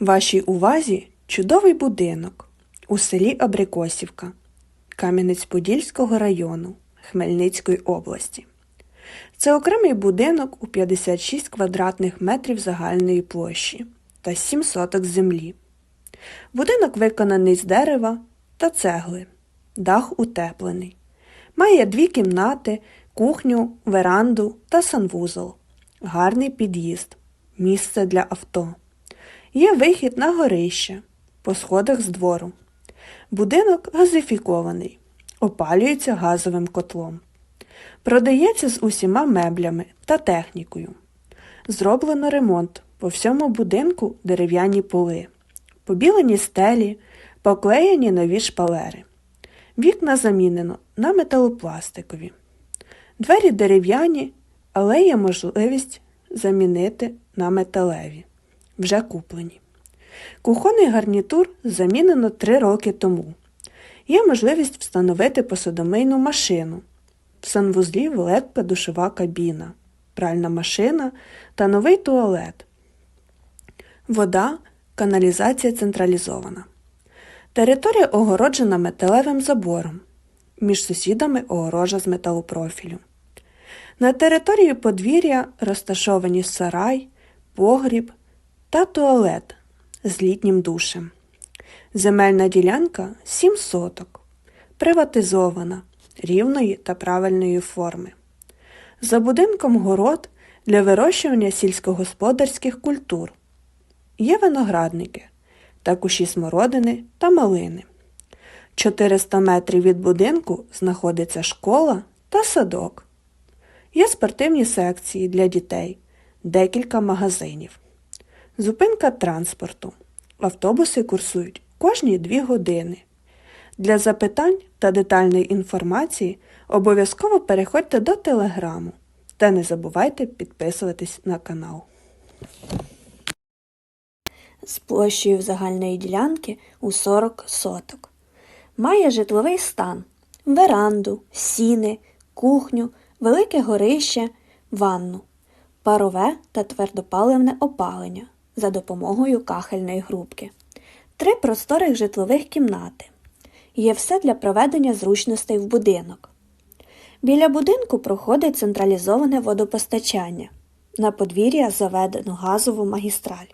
Вашій увазі чудовий будинок у селі Абрикосівка Кам'янець-Подільського району Хмельницької області. Це окремий будинок у 56 квадратних метрів загальної площі та 7 соток землі. Будинок виконаний з дерева та цегли, дах утеплений. Має дві кімнати, кухню, веранду та санвузол, гарний під'їзд, місце для авто. Є вихід на горище по сходах з двору. Будинок газифікований, опалюється газовим котлом. Продається з усіма меблями та технікою. Зроблено ремонт по всьому будинку дерев'яні поли, побілені стелі, поклеєні нові шпалери. Вікна замінено на металопластикові. Двері дерев'яні, але є можливість замінити на металеві, вже куплені. Кухонний гарнітур замінено 3 роки тому. Є можливість встановити посудомийну машину. В санвузлі велика душова кабіна, пральна машина та новий туалет. Вода, каналізація централізована. Територія огороджена металевим забором. Між сусідами огорожа з металопрофілю. На території подвір'я розташовані сарай, погріб та туалет з літнім душем. Земельна ділянка 7 соток, приватизована, рівної та правильної форми. За будинком город для вирощування сільськогосподарських культур. Є виноградники та кущі смородини та малини. 400 метрів від будинку знаходиться школа та садок. Є спортивні секції для дітей, декілька магазинів. Зупинка транспорту. Автобуси курсують кожні 2 години. Для запитань та детальної інформації обов'язково переходьте до телеграму та не забувайте підписуватись на канал. з площею загальної ділянки у 40 соток. Має житловий стан, веранду, сіни, кухню, велике горище, ванну, парове та твердопаливне опалення за допомогою кахельної грубки, три просторих житлових кімнати. Є все для проведення зручностей в будинок. Біля будинку проходить централізоване водопостачання. На подвір'я заведено газову магістраль.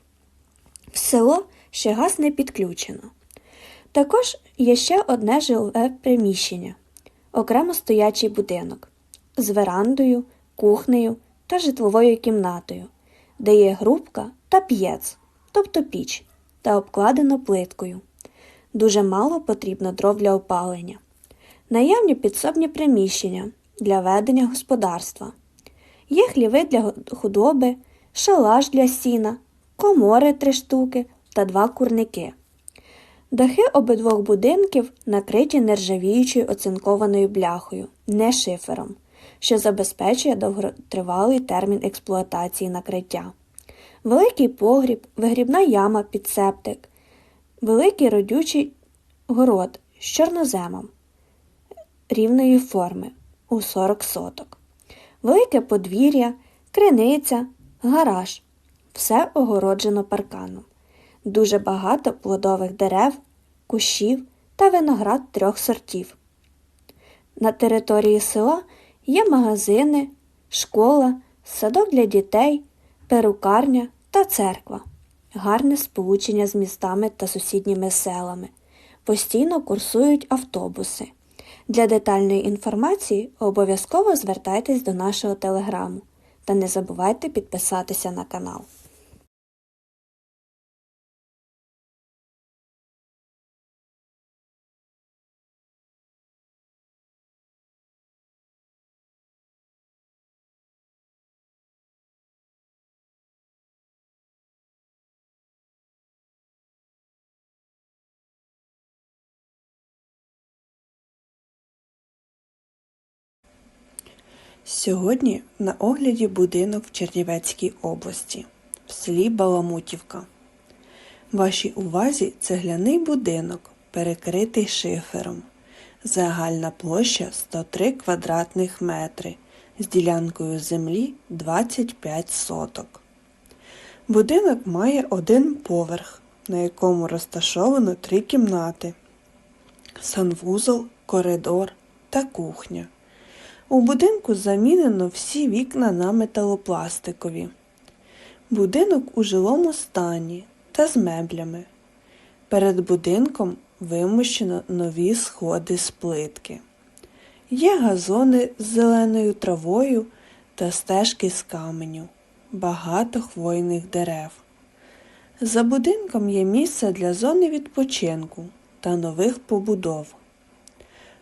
В село ще газ не підключено. Також є ще одне жиле приміщення, окремо стоячий будинок з верандою, кухнею та житловою кімнатою, де є грубка та п'єц, тобто піч, та обкладено плиткою. Дуже мало потрібно дров для опалення. Наявні підсобні приміщення для ведення господарства. Є хліви для худоби, шалаш для сіна, комори три штуки та два курники. Дахи обидвох будинків накриті нержавіючою оцинкованою бляхою, не шифером, що забезпечує довготривалий термін експлуатації накриття. Великий погріб, вигрібна яма під септик, великий родючий город з чорноземом рівної форми у 40 соток, велике подвір'я, криниця, гараж. Все огороджено парканом. Дуже багато плодових дерев, кущів та виноград трьох сортів. На території села є магазини, школа, садок для дітей, перукарня та церква, гарне сполучення з містами та сусідніми селами. Постійно курсують автобуси. Для детальної інформації обов'язково звертайтесь до нашого телеграму та не забувайте підписатися на канал. Сьогодні на огляді будинок в Чернівецькій області, в селі Баламутівка. Вашій увазі цегляний будинок, перекритий шифером. Загальна площа 103 квадратних метри з ділянкою землі 25 соток. Будинок має один поверх, на якому розташовано три кімнати: санвузол, коридор та кухня. У будинку замінено всі вікна на металопластикові. Будинок у жилому стані та з меблями. Перед будинком вимощено нові сходи з плитки. Є газони з зеленою травою та стежки з каменю, багато хвойних дерев. За будинком є місце для зони відпочинку та нових побудов.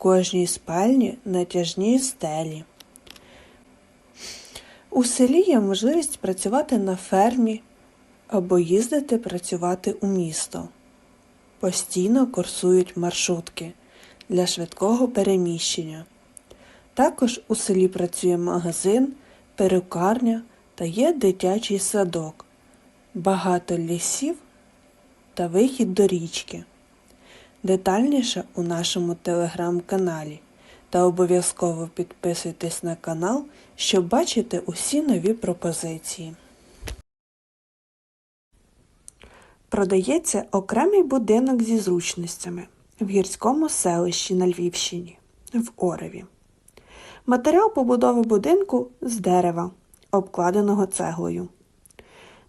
Кожній спальні натяжні стелі. У селі є можливість працювати на фермі або їздити працювати у місто. Постійно курсують маршрутки для швидкого переміщення. Також у селі працює магазин, перукарня та є дитячий садок, багато лісів та вихід до річки. Детальніше у нашому телеграм-каналі та обов'язково підписуйтесь на канал, щоб бачити усі нові пропозиції. Продається окремий будинок зі зручностями в гірському селищі на Львівщині в Ореві. Матеріал побудови будинку з дерева, обкладеного цеглою.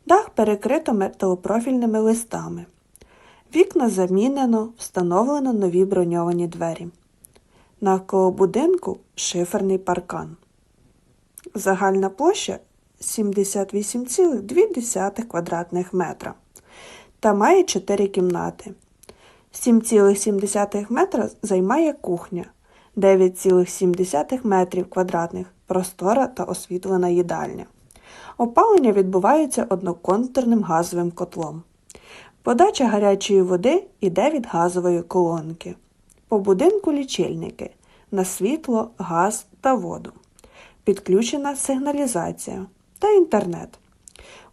Дах перекрито металопрофільними листами. Вікна замінено, встановлено нові броньовані двері. Навколо будинку шиферний паркан. Загальна площа 78,2 квадратних метра та має 4 кімнати. 7,7 метра займає кухня, 9,7 метрів квадратних простора та освітлена їдальня. Опалення відбувається одноконтурним газовим котлом. Подача гарячої води йде від газової колонки. По будинку лічильники на світло, газ та воду. Підключена сигналізація та інтернет.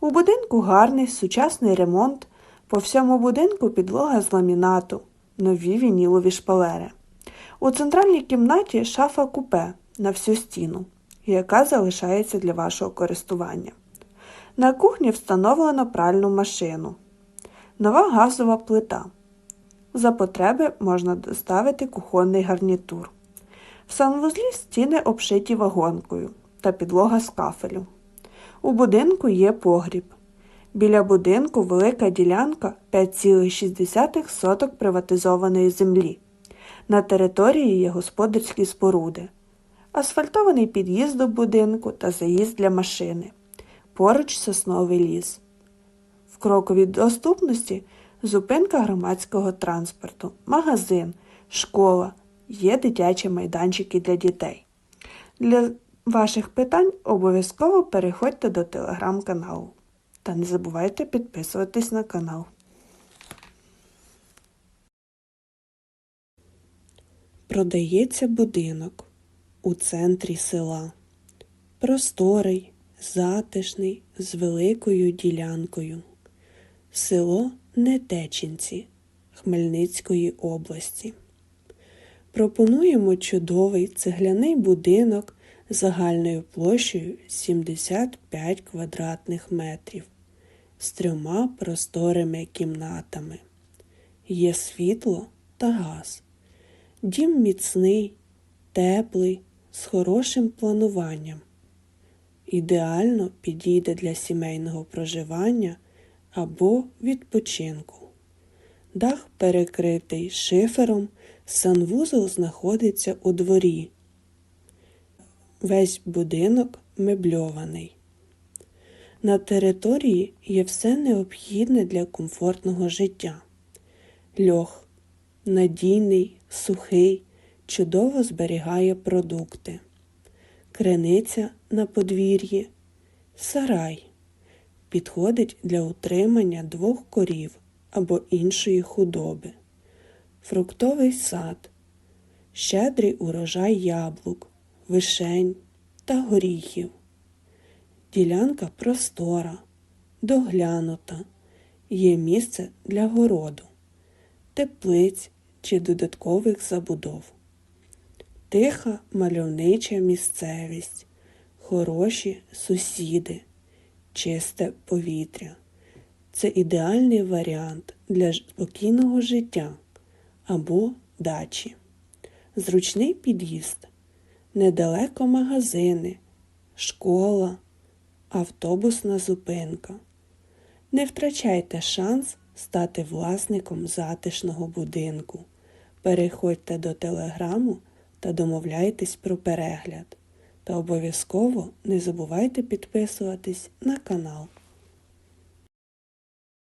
У будинку гарний сучасний ремонт. По всьому будинку підлога з ламінату, нові вінілові шпалери. У центральній кімнаті шафа купе на всю стіну, яка залишається для вашого користування. На кухні встановлено пральну машину. Нова газова плита. За потреби можна доставити кухонний гарнітур. В санвузлі стіни обшиті вагонкою та підлога з кафелю. У будинку є погріб. Біля будинку велика ділянка 5,6 соток приватизованої землі. На території є господарські споруди, асфальтований під'їзд до будинку та заїзд для машини. Поруч сосновий ліс. В кроковій доступності зупинка громадського транспорту, магазин, школа, є дитячі майданчики для дітей. Для ваших питань обов'язково переходьте до телеграм-каналу. Та не забувайте підписуватись на канал. Продається будинок у центрі села. Просторий, затишний, з великою ділянкою. Село Нетечинці Хмельницької області. Пропонуємо чудовий цегляний будинок загальною площею 75 квадратних метрів з трьома просторими кімнатами. Є світло та газ. Дім міцний, теплий, з хорошим плануванням. Ідеально підійде для сімейного проживання або відпочинку. Дах перекритий шифером, санвузол знаходиться у дворі. Весь будинок мебльований. На території є все необхідне для комфортного життя. Льох надійний, сухий, чудово зберігає продукти. Криниця на подвір'ї, сарай підходить для утримання двох корів або іншої худоби. фруктовий сад, щедрий урожай яблук, вишень та горіхів. Ділянка простора, доглянута, є місце для городу, теплиць чи додаткових забудов. Тиха мальовнича місцевість, хороші сусіди, чисте повітря. Це ідеальний варіант для спокійного життя або дачі. Зручний під'їзд, недалеко магазини, школа, автобусна зупинка. Не втрачайте шанс стати власником затишного будинку. Переходьте до телеграму та домовляйтесь про перегляд. Та обов'язково не забувайте підписуватись на канал.